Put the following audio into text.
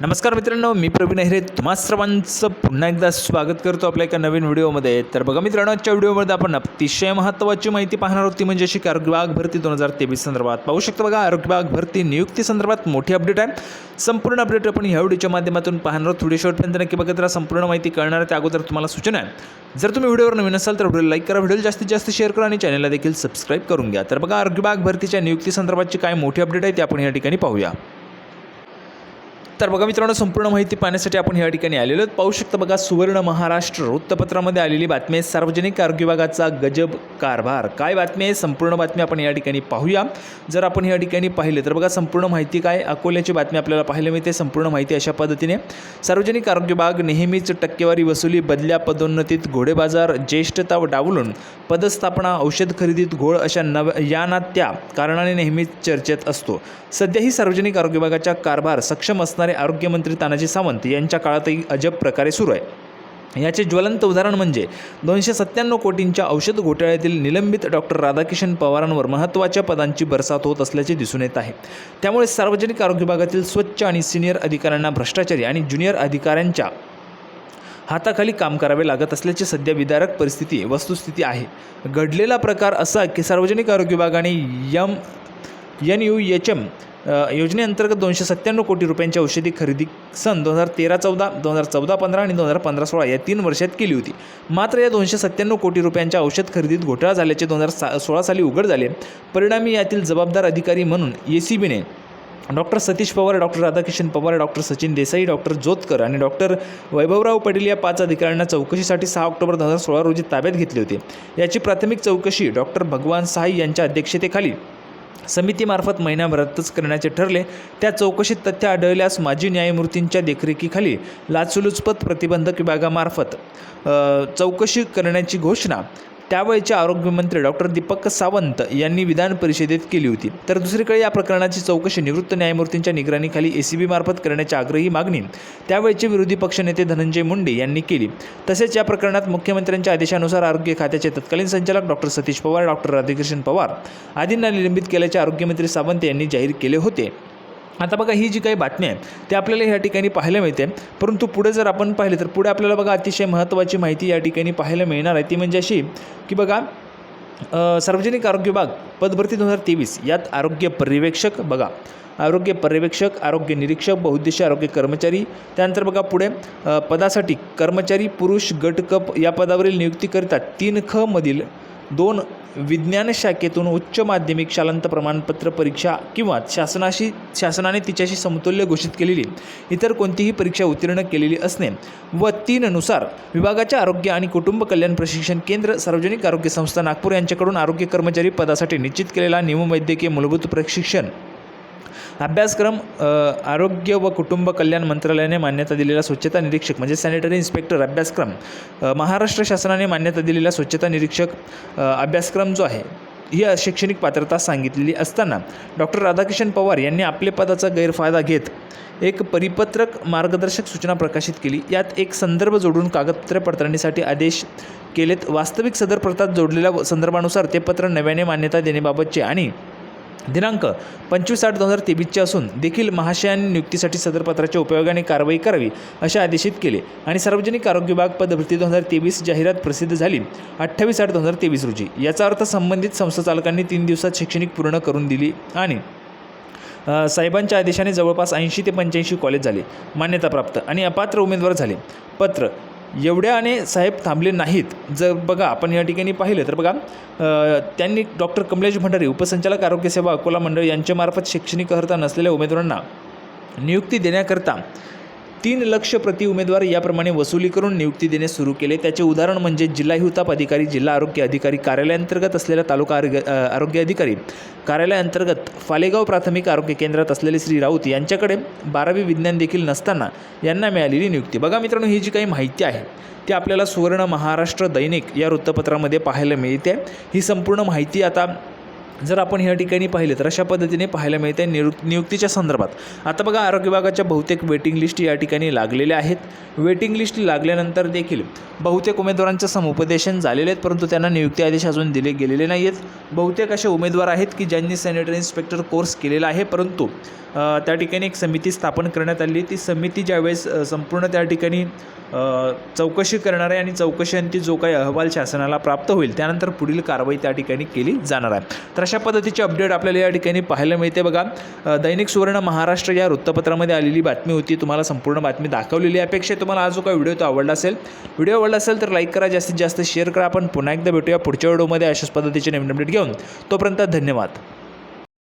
नमस्कार मित्रांनो मी प्रवीण अहिरे तुम्हा सर्वांचं पुन्हा एकदा स्वागत करतो आपल्या एका नवीन व्हिडिओमध्ये. तर बघा मित्रांनो आजच्या व्हिडिओमध्ये आपण अतिशय महत्त्वाची माहिती पाहणार होती म्हणजे अशी की आरोग्य विभाग भरती दोन हजार तेवीस संदर्भात. पाहू शकतो बघा आरोग्य विभाग भरती नियुक्ती संदर्भात मोठी अपडेट आहे. संपूर्ण अपडेट आपण ह्या व्हिडिओच्या माध्यमातून पाहणार आहोत. व्हिडिओ शेवटपर्यंत नक्की बघत राहा. संपूर्ण माहिती कळणार आहे त्या अगोदर तुम्हाला सूचना आहे. जर तुम्ही व्हिडिओवर नवीन असाल तर व्हिडिओ लाईक करा. व्हिडिओ जास्तीत जास्त शेअर करा आणि चॅनलला देखील सबस्क्राईब करून घ्या. तर बघा आरोग्य विभाग भरतीच्या नियुक्ती संदर्भातची काय मोठी अपडेट आहे ते आपण या ठिकाणी पाहूया. तर बघा मित्रांनो संपूर्ण माहिती पाहण्यासाठी आपण या ठिकाणी आलेलो आहोत. पाहू शकता बघा सुवर्ण महाराष्ट्र वृत्तपत्रामध्ये आलेली बातमी आहे सार्वजनिक आरोग्य विभागाचा गजब कारभार. काय बातमी आहे? संपूर्ण बातमी आपण या ठिकाणी पाहूया. जर आपण या ठिकाणी पाहिले तर बघा संपूर्ण माहिती काय अकोल्याची बातमी आपल्याला पाहायला मिळते संपूर्ण माहिती अशा पद्धतीने. सार्वजनिक आरोग्य विभाग नेहमीच टक्केवारी वसुली बदल्या पदोन्नतीत घोडेबाजार ज्येष्ठता डावलून पदस्थापना औषध खरेदीत घोळ अशा नव या ना त्या कारणाने नेहमीच चर्चेत असतो. सध्याही सार्वजनिक आरोग्य विभागाचा कारभार सक्षम असणारे आरोग्यमंत्री तानाजी सावंत यांच्या काळातही अजब प्रकारे सुरू आहे. याचे ज्वलंत उदाहरण म्हणजे दोनशे सत्त्याण्णव कोटींच्या औषध घोटाळ्यातील निलंबित डॉक्टर राधाकिशन पवारांवर महत्त्वाच्या पदांची बरसात होत असल्याचे दिसून येत आहे. त्यामुळे सार्वजनिक आरोग्य विभागातील स्वच्छ आणि सिनियर अधिकाऱ्यांना भ्रष्टाचारी आणि ज्युनियर अधिकाऱ्यांच्या हाताखाली काम करावे लागत असल्याची सध्या विदारक परिस्थिती वस्तुस्थिती आहे. घडलेला प्रकार असा की सार्वजनिक आरोग्य विभागाने M N U H M योजनेअंतर्गत दोनशे सत्त्याण्णव कोटी रुपयांची औषधी खरेदी सन दोन हजार तेरा चौदा दोन हजार चौदा पंधरा आणि दोन हजार पंधरा सोळा या तीन वर्षात केली होती. मात्र या दोनशे सत्त्याण्णव कोटी रुपयांच्या औषध खरेदीत घोटाळा झाल्याचे दोन हजार सा सोळा साली उघड झाले. परिणामी यातील जबाबदार अधिकारी म्हणून ए सी बीने doctor Satish Pawar doctor Radhakishan Pawar doctor Sachin Desai doctor Jotkar आणि डॉक्टर वैभवराव पाटील या पाच अधिकाऱ्यांना चौकशीसाठी सहा ऑक्टोबर दोन हजार सोळा रोजी ताब्यात घेतले होते. याची प्राथमिक चौकशी डॉक्टर भगवान साई यांच्या अध्यक्षतेखाली समितीमार्फत महिन्याभरातच करण्याचे ठरले त्या चौकशीत तथ्य आढळल्यास माजी न्यायमूर्तींच्या देखरेखीखाली लाचलुचपत प्रतिबंधक विभागामार्फत चौकशी करण्याची घोषणा त्यावेळचे आरोग्यमंत्री डॉक्टर दीपक सावंत यांनी विधान परिषदेत केली होती. तर दुसरीकडे या प्रकरणाची चौकशी निवृत्त न्यायमूर्तींच्या निगराणीखाली ए सी बी मार्फत करण्याची आग्रही मागणी त्यावेळचे विरोधी पक्षनेते धनंजय मुंडे यांनी केली. तसेच या प्रकरणात मुख्यमंत्र्यांच्या आदेशानुसार आरोग्य खात्याचे तत्कालीन संचालक डॉक्टर सतीश पवार डॉक्टर राधाकृष्ण पवार आदींना निलंबित केल्याचे आरोग्यमंत्री सावंत यांनी जाहीर केले होते. आता बघा ही जी काही बातमी आहे ती आपल्याला या ठिकाणी पाहायला मिळते. परंतु पुढे जर आपण पाहिले तर पुढे आपल्याला बघा अतिशय महत्त्वाची माहिती या ठिकाणी पाहायला मिळणार आहे. ती म्हणजे अशी की बघा सार्वजनिक आरोग्य विभाग पदभरती दोन हजार तेवीस यात आरोग्य पर्यवेक्षक बघा. आरोग्य पर्यवेक्षक आरोग्य निरीक्षक बहुउद्देशीय आरोग्य कर्मचारी त्यानंतर बघा पुढे पदासाठी कर्मचारी पुरुष गट कप या पदावरील नियुक्तीकरिता तीन ख मधील दोन विज्ञान शाखेतून उच्च माध्यमिक शालांत प्रमाणपत्र परीक्षा किंवा शासनाशी शासनाने तिच्याशी समतुल्य घोषित केलेली इतर कोणतीही परीक्षा उत्तीर्ण केलेली असणे व तीननुसार विभागाच्या आरोग्य आणि कुटुंब कल्याण प्रशिक्षण केंद्र सार्वजनिक आरोग्य संस्था नागपूर यांच्याकडून आरोग्य कर्मचारी पदासाठी निश्चित केलेला निमवैद्यकीय मूलभूत प्रशिक्षण अभ्यासक्रम आरोग्य व कुटुंब कल्याण मंत्रालयाने मान्यता दिलेला स्वच्छता निरीक्षक म्हणजे सॅनिटरी इन्स्पेक्टर अभ्यासक्रम महाराष्ट्र शासनाने मान्यता दिलेला स्वच्छता निरीक्षक अभ्यासक्रम जो आहे ही शैक्षणिक पात्रता सांगितलेली असताना डॉक्टर राधाकिशन पवार यांनी आपले पदाचा गैरफायदा घेत एक परिपत्रक मार्गदर्शक सूचना प्रकाशित केली. यात एक संदर्भ जोडून कागदपत्रे पडताळणीसाठी आदेश केलेत. वास्तविक सदर प्रतात जोडलेल्या संदर्भानुसार ते पत्र नव्याने मान्यता देण्याबाबतचे आणि दिनांक पंचवीस आठ दोन हजार तेवीसचे असून देखील महाशयांनी नियुक्तीसाठी सदरपत्राच्या उपयोगाने कारवाई करावी असे आदेशित केले. आणि सार्वजनिक आरोग्य विभाग पदभरती दोन हजार तेवीस जाहिरात प्रसिद्ध झाली अठ्ठावीस आठ दोन हजार तेवीस रोजी. याचा अर्थ संबंधित संस्था चालकांनी तीन दिवसात शैक्षणिक पूर्ण करून दिली आणि साहेबांच्या आदेशाने जवळपास ऐंशी ते पंच्याऐंशी कॉलेज झाले मान्यताप्राप्त आणि अपात्र उमेदवार झाले. पत्र एवढ्याने साहेब थांबले नाहीत. जर बघा आपण या ठिकाणी पाहिलं तर बघा त्यांनी डॉक्टर कमलेश भंडारी उपसंचालक आरोग्य सेवा अकोला मंडळ यांच्यामार्फत शैक्षणिक अर्हता नसलेल्या उमेदवारांना नियुक्ती देण्याकरता तीन लक्ष प्रति उमेदवार याप्रमाणे वसुली करून नियुक्ती देणे सुरू केले. त्याचे उदाहरण म्हणजे जिल्हा हिवताप अधिकारी जिल्हा आरोग्य अधिकारी कार्यालयाअंतर्गत असलेल्या तालुका आरोग्य आरोग्य अधिकारी कार्यालयाअंतर्गत फालेगाव प्राथमिक आरोग्य केंद्रात असलेले श्री राऊत यांच्याकडे बारावी विज्ञान देखील नसताना यांना मिळालेली नियुक्ती. बघा मित्रांनो ही जी काही माहिती आहे ती आपल्याला सुवर्ण महाराष्ट्र दैनिक या वृत्तपत्रामध्ये पाहायला मिळते. ही संपूर्ण माहिती आता जर आपण ह्या ठिकाणी पाहिले तर अशा पद्धतीने पाहायला मिळते निरु नियुक्तीच्या संदर्भात. आता बघा आरोग्य विभागाच्या बहुतेक वेटिंग लिस्ट या ठिकाणी लागलेल्या आहेत. वेटिंग लिस्ट लागल्यानंतर देखील बहुतेक उमेदवारांचं समुपदेशन झालेले आहेत परंतु त्यांना नियुक्ती आदेश अजून दिले गेलेले नाही आहेत बहुतेक असे उमेदवार आहेत की ज्यांनी सॅनिटरी इन्स्पेक्टर कोर्स केलेला आहे परंतु त्या ठिकाणी एक समिती स्थापन करण्यात आली. ती समिती ज्यावेळेस संपूर्ण त्या ठिकाणी चौकशी करणार आहे आणि चौकशीअंती जो काही अहवाल शासनाला प्राप्त होईल त्यानंतर पुढील कारवाई त्या ठिकाणी केली जाणार आहे. तर अशा पद्धतीची अपडेट आपल्याला या ठिकाणी पाहायला मिळते बघा? दैनिक सुवर्ण महाराष्ट्र या वृत्तपत्रामध्ये आलेली बातमी होती. तुम्हाला संपूर्ण बातमी दाखवलेली अपेक्षा तुम्हाला आज जो काही व्हिडिओ तो आवडला असेल. व्हिडिओ आवडला असेल तर लाईक करा. जास्तीत जास्त शेअर करा. आपण पुन्हा एकदा भेटूया पुढच्या व्हिडिओमध्ये अशाच पद्धतीचे नवीन अपडेट घेऊन. तोपर्यंत धन्यवाद.